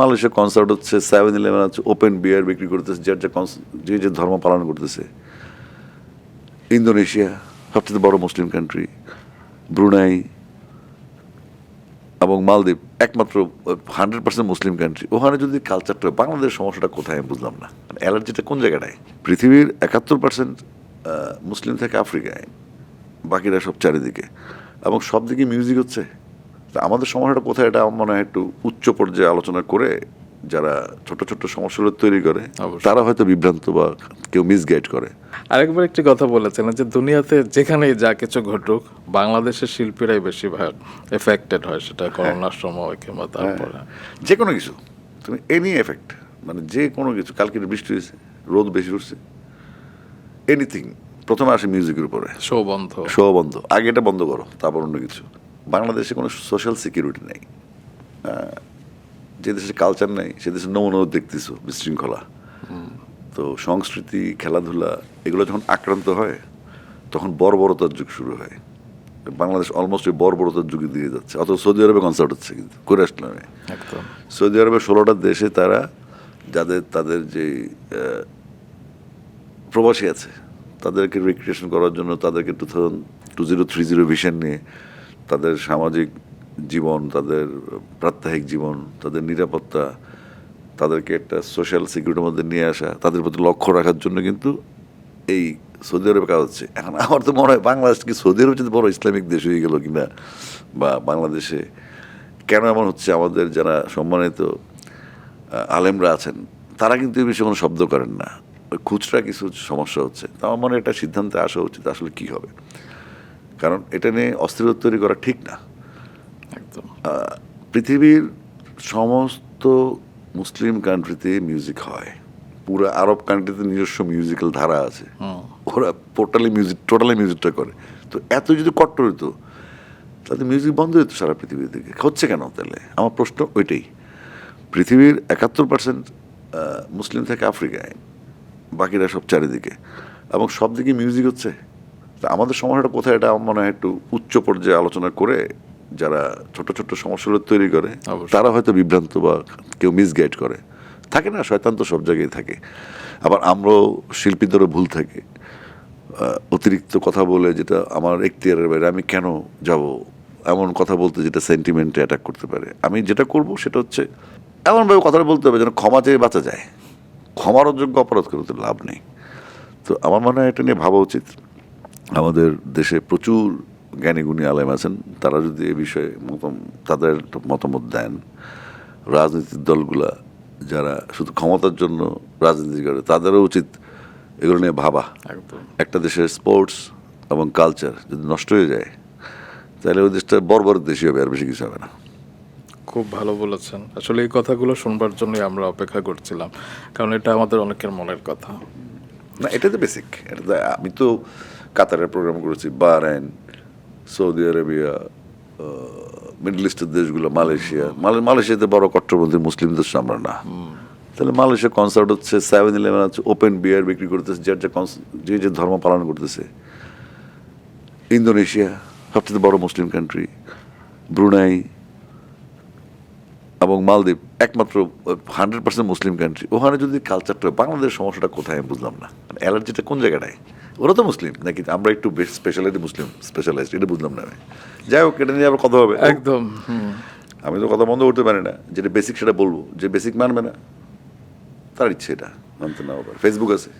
Malaysia concert হচ্ছে seven eleven আছে open beer বিক্রি করতেছে যার যা যে যে ধর্ম পালন করতেছে। ইন্দোনেশিয়া, সবচেয়ে বড় মুসলিম কান্ট্রি ব্রুনাই এবং মালদ্বীপ, একমাত্র হান্ড্রেড পার্সেন্ট মুসলিম কান্ট্রি ওখানে যদি কালচারটা বাংলাদেশ সমস্যাটা কোথায় আমি বুঝলাম না। অ্যালার্জিটা কোন জায়গাটায়? পৃথিবীর একাত্তর পার্সেন্ট মুসলিম থাকে আফ্রিকায়, বাকিরা সব চারিদিকে। এবং সব দিকে মিউজিক হচ্ছে। তা আমাদের সমস্যাটা কোথায় এটা আমার মনে হয় একটু উচ্চ পর্যায়ে আলোচনা করে যারা ছোট ছোট সমস্যাগুলো তৈরি করে তারা হয়তো বিভ্রান্ত বা কেউ মিসগাইড করে। আরেকবার একটি কথা বলেছেন যে দুনিয়াতে যেখানেই যা কিছু ঘটুক বাংলাদেশের শিল্পীরাই বেশিরভাগ এফেক্টেড হয় সেটা করোনার সময় কিংবা তারপরে। যে কোনো কিছু। তুমি এনি এফেক্ট মানে যে কোনো কিছু। কালকে বৃষ্টি হয়েছে রোদ বেশি উঠছে। এনিথিং প্রথমে আসে মিউজিকের উপরে। শো বন্ধ শো বন্ধ আগে এটা বন্ধ করো তারপর অন্য কিছু। বাংলাদেশে কোনো সোশ্যাল সিকিউরিটি নেই। যে দেশে কালচার নেই সে দেশের নমুনাও দেখতেছো বিশৃঙ্খলা। তো সংস্কৃতি খেলাধুলা এগুলো যখন আক্রান্ত হয় তখন বর্বরতার যুগ শুরু হয়। বাংলাদেশ অলমোস্ট ওই বর্বরতার যুগে দিয়ে যাচ্ছে। অত সৌদি আরবে কনসার্ট হচ্ছে কিন্তু করে আসলাম সৌদি আরবের ষোলোটা দেশে তারা যাদের তাদের যে প্রবাসী আছে তাদেরকে রিক্রিয়েশন করার জন্য তাদেরকে two thousand two zero three zero vision নিয়ে তাদের সামাজিক জীবন, তাদের প্রাত্যহিক জীবন, তাদের নিরাপত্তা, তাদেরকে একটা সোশ্যাল সিকিউরিটির মধ্যে নিয়ে আসা, তাদের প্রতি লক্ষ্য রাখার জন্য কিন্তু এই সৌদি আরবে কাজ হচ্ছে। এখন আমার তো মনে হয় বাংলাদেশ কি সৌদি আরব যদি বড় ইসলামিক দেশ হয়ে গেল কিনা বা বাংলাদেশে কেন এমন হচ্ছে? আমাদের যারা সম্মানিত আলেমরা আছেন, তারা কিন্তু এই বিষয়ে কোনো শব্দ করেন না। খুচরা কিছু সমস্যা হচ্ছে। তো আমার মনে একটা সিদ্ধান্তে আসা উচিত আসলে কি হবে। কারণ এটা নিয়ে অস্থিরতা তৈরি করা ঠিক না। একদম। পৃথিবীর সমস্ত মুসলিম কান্ট্রিতে মিউজিক হয়। পুরো আরব কান্ট্রিতে নিজস্ব মিউজিক্যাল ধারা আছে। ওরা টোটালি মিউজিক টোটালি মিউজিকটা করে। তো এত যদি কট্টর হতো তাহলে মিউজিক বন্ধ হতো সারা পৃথিবীর দিকে। হচ্ছে কেন তাহলে? আমার প্রশ্ন ওইটাই। পৃথিবীর একাত্তর পার্সেন্ট মুসলিম থাকে আফ্রিকায়। বাকিরা সব চারিদিকে। এবং সব দিকে মিউজিক হচ্ছে? তা আমাদের সমস্যাটা কোথায়? এটা আমার মনে হয় একটু উচ্চ পর্যায়ে আলোচনা করে যারা ছোট ছোট সমস্যাগুলো তৈরি করে তারা হয়তো বিভ্রান্ত বা কেউ মিসগাইড করে। থাকে না শয়তান তো সব জায়গায় থাকে। আবার আমরাও শিল্পীদেরও ভুল থাকে। অতিরিক্ত কথা বলে যেটা আমার এখতিয়ারের বাইরে আমি কেন যাব? এমন কথা বলতে যেটা সেন্টিমেন্টে অ্যাটাক করতে পারে। আমি যেটা করব সেটা হচ্ছে এমনভাবে কথাটা বলতে হবে যেন ক্ষমা চেয়ে বাঁচা যায়। ক্ষমার অযোগ্য অপরাধ করে তো লাভ নেই। তো আমার মনে হয় এটা নিয়ে ভাবা উচিত। আমাদের দেশে প্রচুর জ্ঞানী গুণী আলেম আছেন। তারা যদি এ বিষয়ে মত তাদের মতামত দেন। রাজনৈতিক দলগুলা যারা শুধু ক্ষমতার জন্য রাজনীতি করে তাদেরও উচিত এগুলো নিয়ে ভাবা। একটা দেশের স্পোর্টস এবং কালচার যদি নষ্ট হয়ে যায় তাহলে ওই দেশটা বর্বর দেশই হবে আর বেশি কিছু হবে না। খুব ভালো বলেছেন। আসলে এই কথাগুলো শুনবার জন্যই আমরা অপেক্ষা করছিলাম কারণ এটা আমাদের অনেকের মনের কথা। না এটা তো বেসিক এটা আমি তো কাতারের প্রোগ্রাম করেছি বাহরাইন সৌদি আরবিয়া মিডল ইস্টের দেশগুলো মালয়েশিয়া। মালয়- মালয়েশিয়াতে বড় কট্টরপন্থী মুসলিম দেশ আমরা না। তাহলে মালয়েশিয়া কনসার্ট হচ্ছে সেভেন ইলেভেন আছে ওপেন বিয়ার বিক্রি করতেছে যার যা যে যে ধর্ম পালন করতেছে। ইন্দোনেশিয়া সবচেয়ে বড় মুসলিম কান্ট্রি ব্রুনাই এবং মালদ্বীপ একমাত্র হান্ড্রেড পার্সেন্ট মুসলিম কান্ট্রি ওখানে যদি কালচারটা বাংলাদেশ সমস্যাটা কোথায় আমি বুঝলাম না। অ্যালার্জিটা কোন জায়গাটায়? ওরা তো মুসলিম নাকি আমরা একটু স্পেশালিটি মুসলিম স্পেশালাইজড এটা বুঝলাম না আমি। যাই হোক এটা নিয়ে আবার কথা হবে। একদম আমি তো কথা বন্ধ করতে পারি না যেটা বেসিক সেটা বলব যে বেসিক মানবে না তার ইচ্ছে এটা মানতে না ফেসবুক আছে।